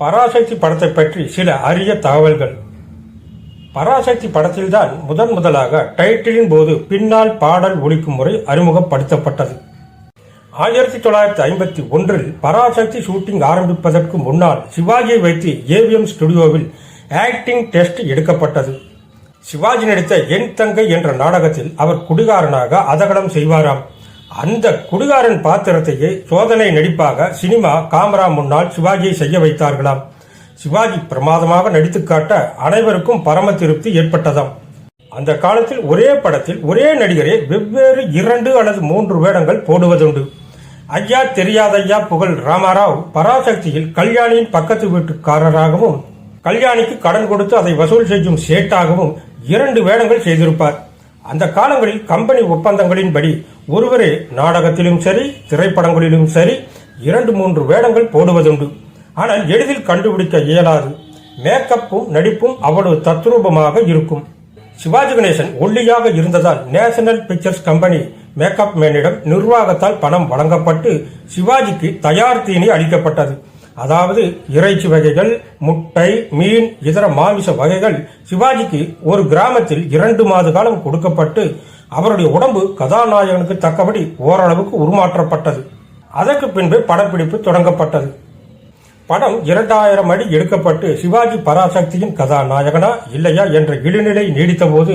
பராசக்தி படத்தை பற்றி சில அரிய தகவல்கள். பராசக்தி படத்தில்தான் முதன் முதலாக டைட்டிலின் போது பின்னால் பாடல் ஒலிக்கும் முறை அறிமுகப்படுத்தப்பட்டது. ஆயிரத்தி தொள்ளாயிரத்தி ஐம்பத்தி ஒன்றில் பராசக்தி ஷூட்டிங் ஆரம்பிப்பதற்கு முன்னால் சிவாஜியை வைத்து ஏவிஎம் ஸ்டுடியோவில் ஆக்டிங் டெஸ்ட் எடுக்கப்பட்டது. சிவாஜி நடித்த என் தங்கை என்ற நாடகத்தில் அவர் குடிகாரனாக அதகடம் செய்வாராம். அந்த குடிகாரன் பாத்திரத்தையே சோதனை நடிப்பாக சினிமா காமரா முன்னால் சிவாஜியை செய்ய வைத்தார்களாம். சிவாஜி பிரமாதமாக நடித்து காட்ட அனைவருக்கும் பரம திருப்தி ஏற்பட்டதாம். அந்த காலத்தில் ஒரே படத்தில் ஒரே நடிகரே வெவ்வேறு இரண்டு அல்லது மூன்று வேடங்கள் போடுவதுண்டு. ஐயா தெரியாதையா புகழ் ராமாராவ் பராசக்தியில் கல்யாணியின் பக்கத்து வீட்டுக்காரராகவும் கல்யாணிக்கு கடன் கொடுத்து அதை வசூல் செய்யும் சேட்டாகவும் இரண்டு வேடங்கள் செய்திருப்பார். அந்த காலங்களில் கம்பெனி ஒப்பந்தங்களின்படி ஒருவரே நாடகத்திலும் சரி திரைப்படங்களிலும் சரி இரண்டு மூன்று வேடங்கள் போடுவதுண்டு. ஆனால் எளிதில் கண்டுபிடிக்க இயலாது. மேக்கப்பும் நடிப்பும் அவ்வளவு தத்ரூபமாக இருக்கும். சிவாஜி கணேசன் ஒல்லியாக இருந்ததால் நேஷனல் பிக்சர்ஸ் கம்பெனி மேக்கப் மேனிடம் நிர்வாகத்தால் பணம் வழங்கப்பட்டு சிவாஜிக்கு தயார் தீனி அளிக்கப்பட்டது. அதாவது இறைச்சி வகைகள் முட்டை மீன் இதர மாமிச வகைகள் சிவாஜிக்கு ஒரு கிராமத்தில் இரண்டு மாத காலம் கொடுக்கப்பட்டு அவருடைய உடம்பு கதாநாயகனுக்கு தக்கபடி ஓரளவுக்கு உருமாற்றப்பட்டது. அதற்கு பின்பு படப்பிடிப்பு தொடங்கப்பட்டது. படம் இரண்டாயிரம் அடி எடுக்கப்பட்டு சிவாஜி பராசக்தியின் கதாநாயகனா இல்லையா என்ற இழுநிலை நீடித்தபோது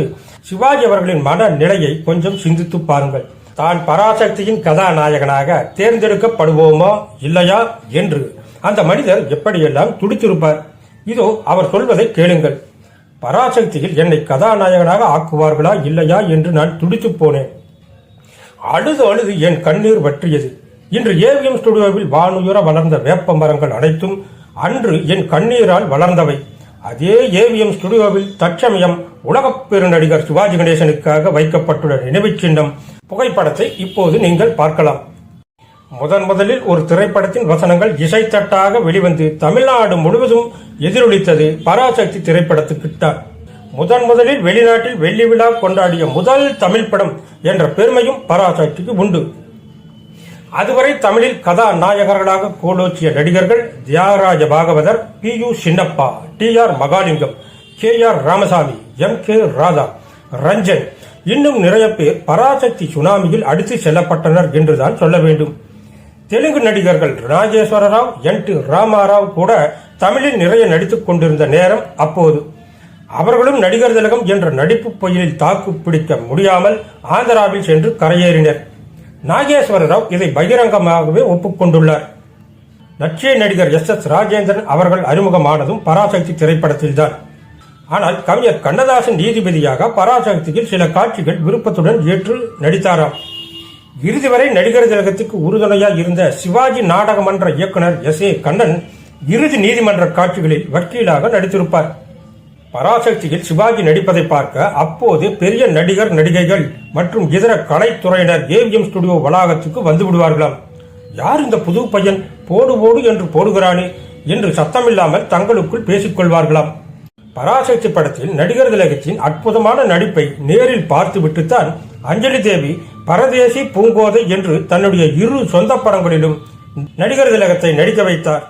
சிவாஜி அவர்களின் மனநிலையை கொஞ்சம் சிந்தித்து பாருங்கள். தான் பராசக்தியின் கதாநாயகனாக தேர்ந்தெடுக்கப்படுவோமா இல்லையா என்று அந்த மனிதர் எப்படியெல்லாம் துடித்திருப்பார்? இதோ அவர் சொல்வதை கேளுங்கள். பராசக்தியில் என்னை கதாநாயகனாக ஆக்குவார்களா இல்லையா என்று நான் துடித்து போனேன். அழுது அழுது என் கண்ணீர் வற்றியது. இன்று ஏவிஎம் ஸ்டுடியோவில் வானுயர வளர்ந்த வேப்ப மரங்கள் அனைத்தும் அன்று என் கண்ணீரால் வளர்ந்தவை. அதே ஏவிஎம் ஸ்டுடியோவில் தற்சமயம் உலகப் பெருநடிகர் சிவாஜி கணேசனுக்காக வைக்கப்பட்டுள்ள நினைவுச் சின்னம் புகைப்படத்தை இப்போது நீங்கள் பார்க்கலாம். முதன் முதலில் ஒரு திரைப்படத்தின் வசனங்கள் இசைத்தட்டாக வெளிவந்து தமிழ்நாடு முழுவதும் எதிரொலித்தது பராசக்தி திரைப்படத்துக்குத்தான் முதன் முதலில் வெளிநாட்டில் வெள்ளி விழா கொண்டாடிய முதல் தமிழ் படம் என்ற பெருமையும் பராசக்திக்கு உண்டு. அதுவரை தமிழில் கதாநாயகர்களாக கோலோச்சிய நடிகர்கள் Thyagaraja Bhagavathar P U Chinnappa T R Mahalingam K R Ramasamy M K Radha Ranjan இன்னும் நிறைய பேர் பராசக்தி சுனாமியில் அடித்து செல்லப்பட்டனர் என்றுதான் சொல்ல வேண்டும். தெலுங்கு நடிகர்கள் ராஜேஸ்வர ராவ் என். டி. ராமாராவ் கூட தமிழில் நிறைய நடித்துக் கொண்டிருந்த நேரம் அப்போது. அவர்களும் நடிகர் திலகம் என்ற நடிப்பு பொயிலில் தாக்கு பிடிக்க முடியாமல் ஆந்திராவில் சென்று கரையேறினர். நாகேஸ்வர ராவ் இதை பகிரங்கமாகவே ஒப்புக்கொண்டுள்ளார். லட்சிய நடிகர் எஸ். எஸ். ராஜேந்திரன் அவர்கள் அறிமுகமானதும் பராசக்தி திரைப்படத்தில்தான் ஆனால் கவிஞர் கண்ணதாசன் நீதிபதியாக பராசக்தியில் சில காட்சிகள் விருப்பத்துடன் ஏற்று நடித்தாராம். இறுதி வரை நடிகர் திலகத்துக்கு உறுதுணையாக இருந்த சிவாஜி நாடகமன்ற இயக்குனர் எஸ் ஏ கண்ணன் இறுதி நீதிமன்ற காட்சிகளில் வக்கீலாக நடித்திருப்பார். பராசக்தியில் சிவாஜி நடிப்பதை பார்க்க அப்போது பெரிய நடிகர் நடிகைகள் மற்றும் இதர கலைத்துறையினர் ஏவிஎம் ஸ்டுடியோ வளாகத்துக்கு வந்து விடுவார்களாம். யார் இந்த புது பையன்? போடு போடு என்று போடுகிறானே என்று சத்தமில்லாமல் தங்களுக்குள் பேசிக்கொள்வார்களாம். பராசக்தி படத்தில் நடிகர் திலகத்தின் அற்புதமான நடிப்பை நேரில் பார்த்துவிட்டுத்தான் அஞ்சலி தேவி பரதேசி பூங்கோதை என்று தன்னுடைய இரு சொந்த படங்களிலும் நடிகர் திலகத்தை நடிக்க வைத்தார்.